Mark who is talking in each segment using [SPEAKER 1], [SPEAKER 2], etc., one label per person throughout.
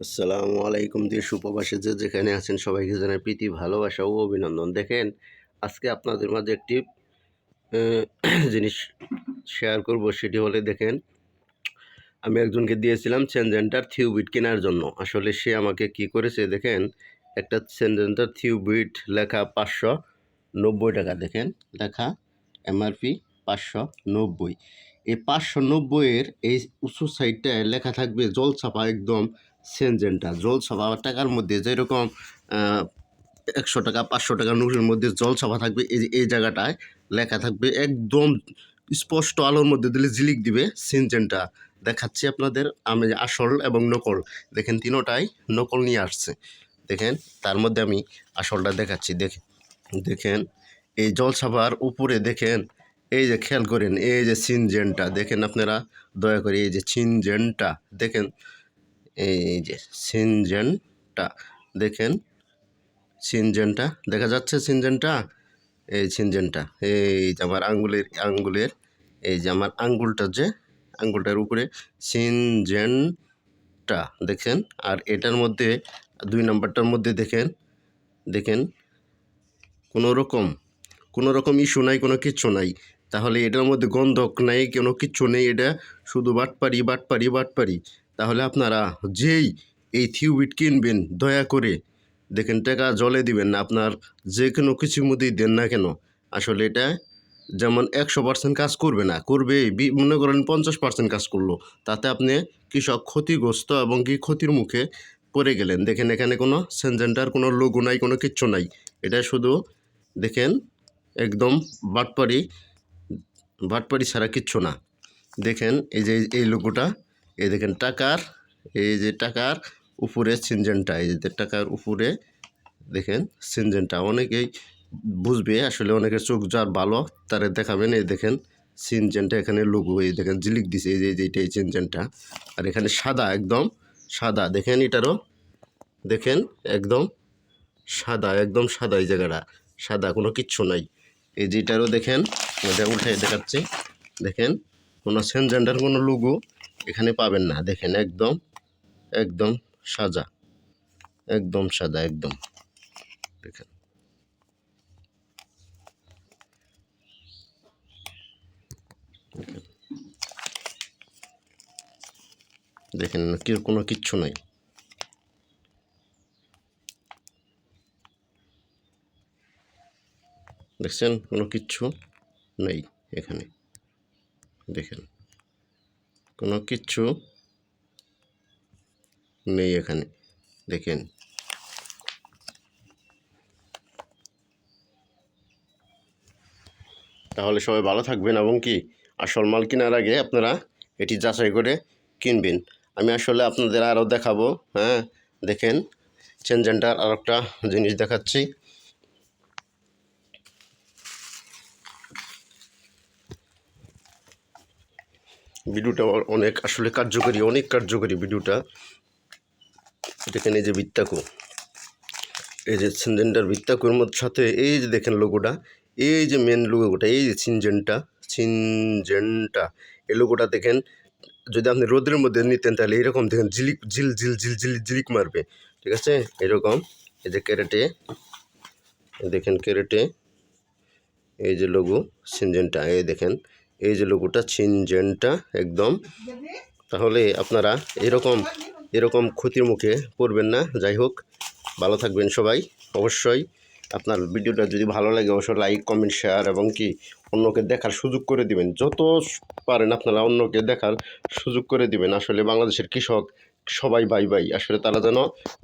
[SPEAKER 1] আসসালামু আলাইকুম দেশ উপবাসে যে যেখানে আছেন সবাইকে জানাই প্রীতি, ভালোবাসা ও অভিনন্দন। দেখেন, আজকে আপনাদের মাঝে একটি জিনিস শেয়ার করব, সেটি হলে দেখেন, আমি একজনকে দিয়েছিলাম সেনজেন্টার থিউবিট কেনার জন্য। আসলে সে আমাকে কি করেছে দেখেন, একটা সেনজেন্টার থিউবিট লেখা পাঁচশো নব্বই টাকা, দেখেন, লেখা এমআরপি পাঁচশো নব্বই। এই পাঁচশো নব্বইয়ের এই উঁচু সাইডটায় লেখা থাকবে জল ছাপা একদম সেনজেন্টা জল ছাপা টাকার মধ্যে যেরকম একশো টাকা, পাঁচশো টাকা নোটের মধ্যে জল ছাপা থাকবে, এই এই জায়গাটায় লেখা থাকবে, একদম স্পষ্ট আলোর মধ্যে দিলে ঝিলিক দিবে সেনজেন্টা দেখাচ্ছি আপনাদের, আমি আসল এবং নকল। দেখেন তিনোটাই নকল নিয়ে আসছে। দেখেন, তার মধ্যে আমি আসলটা দেখাচ্ছি দেখেন দেখেন, এই জল ছাপার উপরে দেখেন, এই যে খেয়াল করেন, এই যে সিনজেনটা দেখেন আপনারা, দয়া করে এই যে সিনজেনটা দেখেন এই যে সিনজেনটা, দেখেন। সিনজেনটা, দেখা যাচ্ছে সিনজেনটা? এই সিনজেনটা, এই যে আমার আঙ্গুলের আঙ্গুলের, এই যে আমার আঙ্গুলটা যে, আঙ্গুলটার উপরে সিনজেনটা, দেখেন। আর এটার মধ্যে, দুই নম্বরটার মধ্যে দেখেন দেখেন। কোনো রকম কোনো রকম ইস্যু নাই, কোনো কিচ্ছু নাই। তাহলে এটার মধ্যে গন্ধক নাই, কোনো কিচ্ছু নেই। এটা শুধু বাটপারি বাটপারি বাটপারি তাহলে আপনারা যেই এই থিউবিট কিনবেন, দয়া করে দেখেন টাকা জলে দিবেন না, আপনার যে কোনো কিছুর মধ্যেই দেন না কেন। আসলে এটা যেমন একশো পার্সেন্ট কাজ করবে না করবে মনে করেন পঞ্চাশ পার্সেন্ট কাজ করল, তাতে আপনি কৃষক ক্ষতিগ্রস্ত এবং কি ক্ষতির মুখে পড়ে গেলেন। দেখেন এখানে কোনো সেনজেন্টার, কোনো লোগো নাই, কোনো কিচ্ছু নাই। এটা শুধু দেখেন একদম বাটপারি বাটপারি ছাড়া কিচ্ছু না। দেখেন এই যে এই লোগোটা এই দেখেন টাকার, এই যে টাকার উপরে সিনজেনটা, এই যে টাকার উপরে দেখেন সিনজেনটা। অনেকেই বুঝবে, আসলে অনেকের চোখ যার ভালো তারা দেখাবেন। এই দেখেন সিনজেনটা এখানে লোগো, এই দেখেন জিলিক দিছে, এই যে এই যে এইটা এই সিনজেনটা। আর এখানে সাদা একদম, সাদা। দেখেন এটারও, দেখেন একদম সাদা একদম সাদা এই জায়গাটা। সাদা, কোনো কিচ্ছু নাই। এই যেটারও দেখেন উঠে দেখাচ্ছি। দেখেন কোনো সেনজেন্ডার কোনো লুগো এখানে পাবেন না। দেখেন একদম একদম সাজা। একদম সাদা, একদম। দেখেন। দেখেন। কোনো কিচ্ছু নাই। দেখছেন? কোনো কিচ্ছু নেই এখানে। দেখেন। কোনো কিচ্ছু নেই এখানে। দেখেন। তাহলে সবাই ভালো থাকবেন এবং কি, আসল মাল কেনার আগে আপনারা এটি যাচাই করে কিনবেন। আমি আসলে আপনাদের আরও দেখাবো হ্যাঁ। দেখেন চেনজেন্টার আর একটা জিনিস দেখাচ্ছি। ভিডিওটা অনেক আসলে কার্যকরী, অনেক কার্যকরী ভিডিওটা। দেখেন এই যে বৃত্তাকু এই যে সিনজেন্টার বৃত্তাকুর মধ্যে সাথে এই যে দেখেন লোগোটা, এই যে মেন লোগোটা, এই যে সিনজেন্টা সিনজেন্টা, এই লোগোটা দেখেন, যদি আপনি রোদের মধ্যে নিতেন তাহলে এরকম দেখেন ঝিলিক, ঝিল ঝিল ঝিল ঝিল, ঝিলিক মারবে। ঠিক আছে? এরকম, এই যে ক্যারেটে, দেখেন ক্যারেটে, এই যে লোগো, সিনজেন্টা, এই দেখেন এই যে লোগোটা সিনজেন্টা একদম। তাহলে আপনারা এরকম এরকম ক্ষতির মুখে পড়বেন না। যাই হোক, ভালো থাকবেন সবাই। অবশ্যই আপনার ভিডিওটা যদি ভালো লাগে, অবশ্যই লাইক কমেন্ট শেয়ার এবং কি অন্যকে দেখার সুযোগ করে দিবেন। যত পারেন আপনারা অন্যকে দেখার সুযোগ করে দিবেন। আসলে বাংলাদেশের কৃষক সবাই বাই বাই। আসলে তারা যেন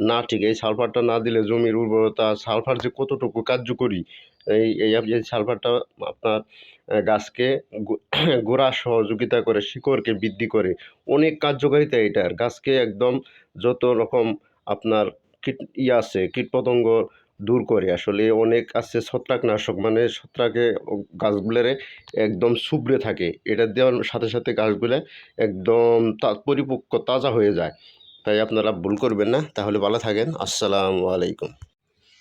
[SPEAKER 1] না ঠিক এই সালফারটা না দিলে জমির উর্বরতা, সালফার যে কতটুকু কার্যকরী এই এই এই সালফারটা আপনার গাছকে গোড়া সহযোগিতা করে, শিকড়কে বৃদ্ধি করে, অনেক কার্যকারিতা এটার গাছকে একদম যত রকম আপনার কীট ইয়ে আছে, কীটপতঙ্গ দূর করে, আসলে অনেক আছে ছত্রাকনাশক মানে ছত্রাকে গাছগুলোরে একদম শুভ্রে থাকে। এটা দেওয়ার সাথে সাথে গাছগুলো একদম পরিপক্ক, তাজা হয়ে যায়। তাই আপনারা ভুল করবেন না। তাহলে ভালো থাকেন। আসসালামু আলাইকুম।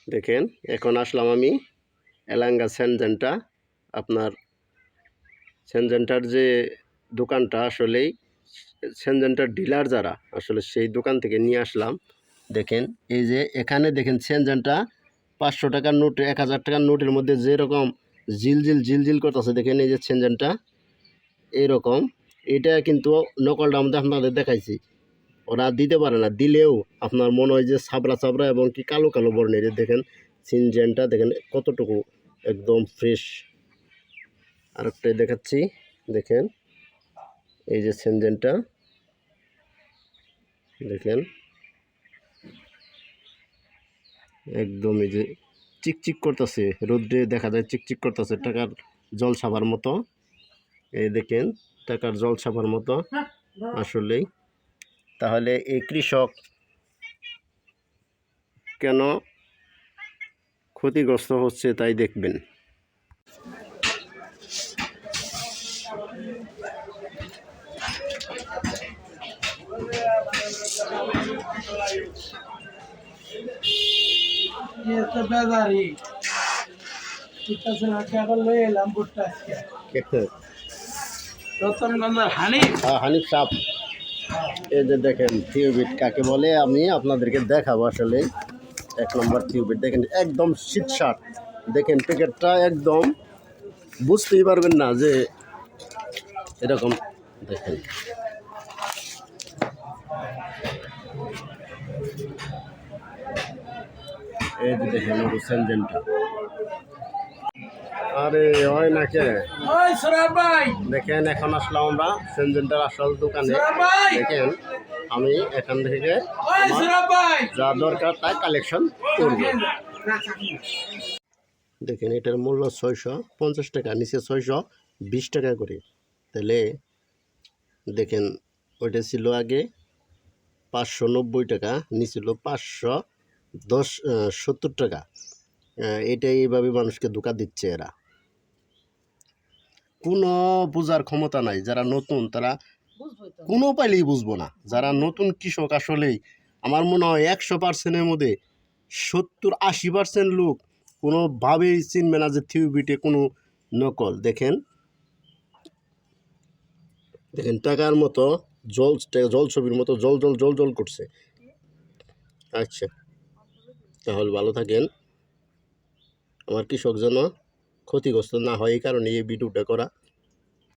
[SPEAKER 1] দেখেন, এখন আসলাম আমি এলাঙ্গা সেনজেন্টা, আপনার সেনজেন্টার যে দোকানটা আসলেই সেনজেন্টার ডিলার যারা, আসলে সেই দোকান থেকে নিয়ে আসলাম। দেখেন, এই যে এখানে দেখেন সেনজেনটা পাঁচশো টাকার নোট, এক হাজার টাকার নোটের মধ্যে যেরকম জিলজিল জিলজিল করতেছে, দেখেন এই যে সেনজেনটা এরকম এটা কিন্তু নকলটা আমাদের আপনাদের দেখাইছি। ওরা দিতে পারে না, দিলেও আপনার মনে হয় যে সাবরা সাবরা এবং কি কালো কালো বর্ণের, দেখেন সিনজেনটা, দেখেন কতটুকু একদম ফ্রেশ আরেকটাই দেখাচ্ছি, দেখেন। এই যে সেনজেনটা, দেখেন। একদম এই যে চিকচিক করতেছে, রোদ্রে দেখা যায় চিকচিক করতেছে, টাকার জল ছাপার মতো। এই দেখেন, টাকার জল ছাপার মতো, আসলেই। তাহলে এই কৃষক কেন ক্ষতিগ্রস্ত হচ্ছে তাই দেখবেন। হ্যাঁ, হানিফ হানিফ দেখেন থিওবিট কাকে বলে আমি আপনাদেরকে দেখাবো আসলে। এক নম্বর থিওবিট দেখেন একদম শীতসাট দেখেন প্যাকেটটা একদম বুঝতেই পারবেন না যে এরকম দেখেন। এই যে দেখেন সেনজেনটা। আরে হয় না কে? দেখেন এখন আসলাম আমরা সেনজেন্টার আসল দোকানে। দেখেন আমি এখান থেকে যা দরকার তাই কালেকশন করব। দেখেন এটার মূল্য ছয়শো পঞ্চাশ টাকা নিচে ছয়শো বিশ টাকা করে। তাহলে দেখেন ওইটা ছিল আগে পাঁচশো নব্বই টাকা নিচে ছিল পাঁচশো দশ সত্তর টাকা। এটাই এইভাবে মানুষকে ধোকা দিচ্ছে এরা। কোনো বোঝার ক্ষমতা নাই যারা নতুন তারা কোনো পাইলেই বুঝব না। যারা নতুন কৃষক আসলেই আমার মনে হয় একশো পার্সেন্টের মধ্যে সত্তর আশি পার্সেন্ট লোক কোনোভাবেই চিনবে না যে থিওবিটে কোনো নকল। দেখেন। দেখেন, টাকার মতো জল জল ছবির মতো জল জল জল জল করছে। আচ্ছা তাহলে ভালো থাকেন। আমার কৃষক যেন ক্ষতিগ্রস্ত না হয়, এই কারণে এই ভিডিওটা করা।